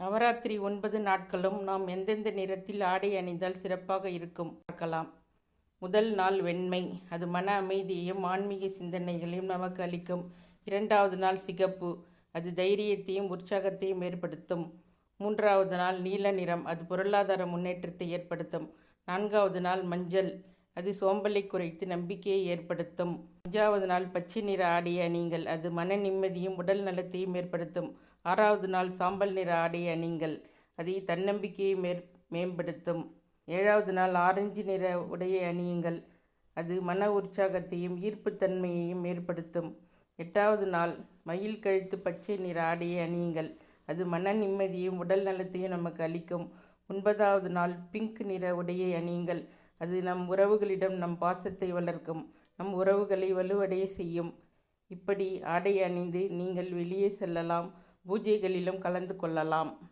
நவராத்திரி ஒன்பது நாட்களும் நாம் எந்தெந்த நிறத்தில் ஆடை அணிந்தால் சிறப்பாக இருக்கும்? பார்க்கலாம். முதல் நாள் வெண்மை. அது மன அமைதியையும் ஆன்மீக சிந்தனைகளையும் நமக்கு அளிக்கும். இரண்டாவது நாள் சிகப்பு. அது தைரியத்தையும் உற்சாகத்தையும் ஏற்படுத்தும். மூன்றாவது நாள் நீல நிறம். அது பொருளாதார முன்னேற்றத்தை ஏற்படுத்தும். நான்காவது நாள் மஞ்சள். அது சோம்பலை குறைத்து நம்பிக்கையை ஏற்படுத்தும். அஞ்சாவது நாள் பச்சை நிற ஆடை அணிங்கள். அது மன நிம்மதியும் உடல் நலத்தையும் ஏற்படுத்தும். ஆறாவது நாள் சாம்பல் நிற ஆடை அணிங்கள். அது தன்னம்பிக்கையை மேற் மேம்படுத்தும். ஏழாவது நாள் ஆரஞ்சு நிற உடையை அணியுங்கள். அது மன உற்சாகத்தையும் ஈர்ப்புத்தன்மையையும் ஏற்படுத்தும். எட்டாவது நாள் மயில் கழுத்து பச்சை நிற ஆடையை அணியுங்கள். அது மன நிம்மதியும் உடல் நலத்தையும் நமக்கு அளிக்கும். ஒன்பதாவது நாள் பிங்க் நிற உடையை அணியுங்கள். அது நம் உறவுகளிடம் நம் பாசத்தை வளர்க்கும். நம் உறவுகளை வலுவடைய செய்யும். இப்படி ஆடை அணிந்து நீங்கள் வெளியே செல்லலாம். பூஜைகளிலும் கலந்து கொள்ளலாம்.